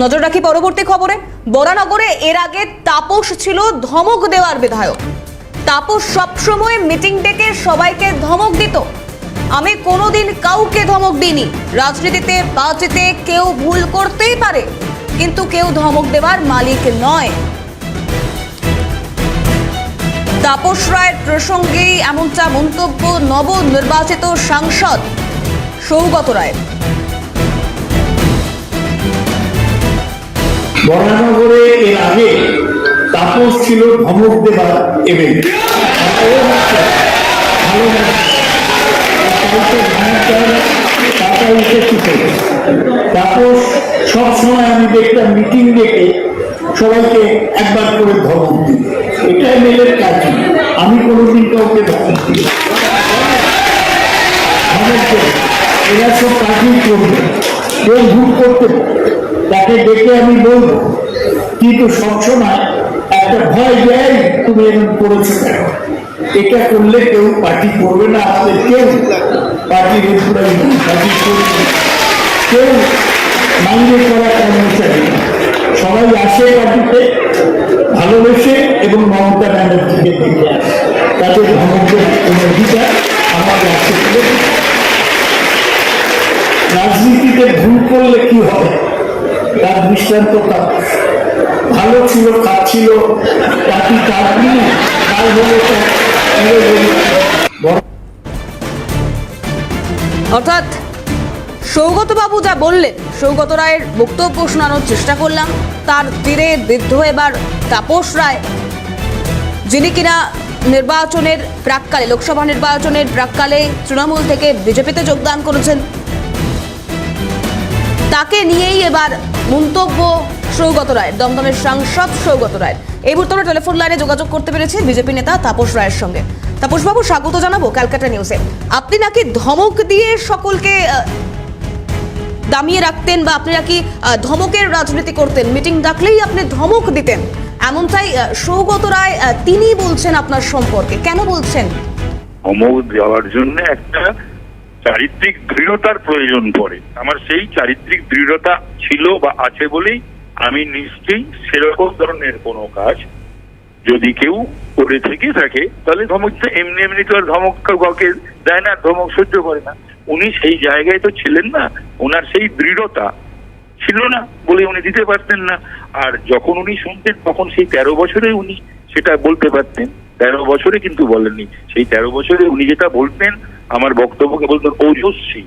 নজর রাখি পরবর্তী খবরে। বরানগরে এর আগে তাপস ছিল ধমক দেওয়ার বিধায়ক। তাপস সবসময় মিটিং ডেকে সবাইকে ধমক দিত। আমি কোনোদিন কাউকে ধমক দিইনি। রাজনীতিতে বাজিতে কেউ ভুল করতেই পারে, কিন্তু কেউ ধমক দেওয়ার মালিক নয়। তাপস রায়ের প্রসঙ্গেই এমনটা মন্তব্য নবনির্বাচিত সাংসদ সৌগত রায় বরানগরে এর আগে তাপস ছিল ধমক দেবার এমএল তাপস সবসময় আমি দেখতাম মিটিং ডেকে সবাইকে একবার করে ধমক দিই এটা এমএলএর কাজ। আমি কোনোদিন কাউকে ধমক দিই এরা সব কাজই করবে। কেউ ভুল করতে তাকে ডেকে আমি বলব, কিন্তু সবসময় একটা ভয় দেয়, তুমি এরকম করেছ কেন এটা করলে কেউ পার্টি করবে না আমাদের কেউ পার্টির পার্টি করবে। কেউ মাইনে করা কর্মচারী সবাই আসে পার্টিতে, ভালোবেসে এবং মমতা ব্যানার্জিকে দেখে আসে তাদের ধমকের অধিকার আমার না। রাজনীতিতে ভুল করলে কি হবে? তার দৃষ্টান্ত তাপস। ভালো ছিল খাচ্ছিল পার্টি তার কিনে তার হলো তার মেরে বলি, বড় অর্থাৎ সৌগত বাবু যা বললেন সৌগত রায়ের বক্তব্য শোনানোর চেষ্টা করলাম। তার তীরে বিদ্ধ এবার তাপস রায় যিনি কিনা নির্বাচনের প্রাককালে লোকসভা নির্বাচনের প্রাককালে তৃণমূল থেকে বিজেপিতে যোগদান করেছেন। তাকে নিয়েই এবার মন্তব্য সৌগত রায়, দমদমের সাংসদ সৌগত রায়। এই মুহূর্তে আমরা টেলিফোন লাইনে যোগাযোগ করতে পেরেছি বিজেপি নেতা তাপস রায়ের সঙ্গে। তাপস বাবু স্বাগত জানাব ক্যালকাটা নিউজে। আপনি নাকি ধমক দিয়ে সকলকে দামিয়ে রাখতেন বা আপনি নাকি ধমকের রাজনীতি করতেন? মিটিং ডাকলেই আপনি ধমক দিতেন। এমনটাই সৌগত রায় তিনি বলছেন আপনার সম্পর্কে। কেন বলছেন? অমোঘ দেওয়ার জন্য একটা চারিত্রিক দৃঢ়তার প্রয়োজন পড়ে। আমার সেই চারিত্রিক দৃঢ়তা ছিল বা আছে বলেই আমি নিশ্চয়ই সেরকম ধরনের কোনো কাজ যদি কেউ করে থেকে থাকে, তাহলে ধমক এমনি এমনি তো আর ধমক কাউকে দেয় না, ধমক সহ্য করে না। উনি সেই জায়গায় তো ছিলেন না ওনার সেই দৃঢ়তা ছিল না বলে উনি দিতে পারতেন না। আর যখন উনি শুনতেন, তখন সেই তেরো বছরে উনি সেটা বলতে পারতেন। তেরো বছরে কিন্তু বলেননি। সেই তেরো বছরে উনি যেটা বলতেন, আমার বক্তব্যকে বলতেন ওজস্বী।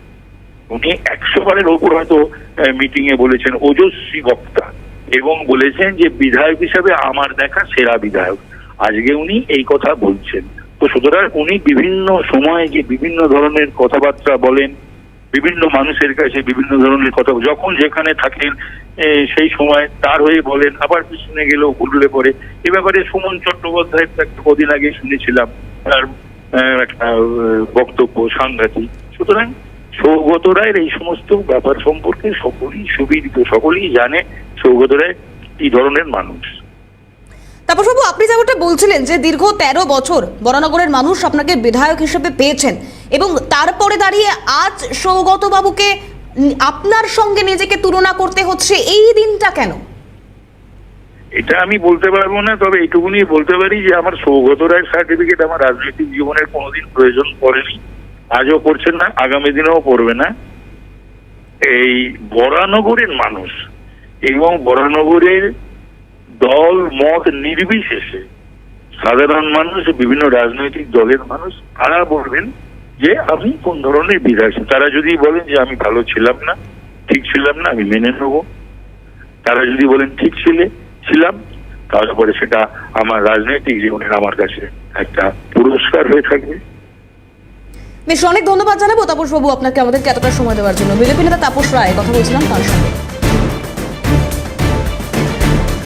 উনি একশো বারের ওপর হয়তো মিটিং এ বলেছেন, ওজস্বী বক্তা। এবং বলেছেন যে, বিধায়ক হিসাবে আমার দেখা সেরা বিধায়ক। আজকে উনি এই কথা বলছেন। তো সুতরাং উনি বিভিন্ন সময়ে যে বিভিন্ন ধরনের কথাবার্তা বলেন বিভিন্ন মানুষের কাছে বিভিন্ন ধরনের কথা যখন যেখানে থাকেন সেই সময় তার হয়ে বলেন, আবার পিছনে গেলেও ভুললে পরে। এ ব্যাপারে সুমন চট্টোপাধ্যায়ের একটা কদিন আগে শুনেছিলাম, তার একটা বক্তব্য সাংঘাতিক। সুতরাং সৌগত রায়ের এই সমস্ত ব্যাপার সম্পর্কে সকলেই সুবিদিত, সকলেই জানে সৌগত রায় কি ধরনের মানুষ। তাপস বাবু আপনি যেমনটা বলছিলেন যে দীর্ঘ তেরো বছর বরানগরের মানুষ আপনাকে বিধায়ক হিসেবে পেয়েছেন এবং তারপরে দাঁড়িয়ে আজ সৌগত বাবুকে আপনার সঙ্গে নিজেকে তুলনা করতে হচ্ছে, এই দিনটা কেন? এটা আমি বলতে পারব না, তবে এইটুকুনি বলতে পারি যে আমার সৌগত রায় সার্টিফিকেট আমার রাজনৈতিক জীবনের কোনোদিন প্রয়োজন পড়েনি। আজও পড়ছেন না, আগামী দিনেও পড়বে না। এই বরানগরের মানুষ এবং বরানগরের দল মত নির্বিশেষে সাধারণ মানুষ, বিভিন্ন রাজনৈতিক দলের মানুষ তারা বলবেন যে আমি কোন ধরনের বিধায়ক তারা যদি বলেন যে আমি ভালো ছিলাম না, ঠিক ছিলাম না, আমি মেনে নেব। তারা যদি বলেন ঠিক ছিলে, ছিলাম, তাহলে পরে সেটা আমার রাজনৈতিক জীবনের আমার কাছে একটা পুরস্কার হয়ে থাকবে। বেশ, অনেক ধন্যবাদ জানাব। তাপস বাবু, আপনাকে আমাদেরকে এতটা সময় দেওয়ার জন্য। বিজেপি নেতা তাপস রায়, কথা বলছিলাম তার সঙ্গে।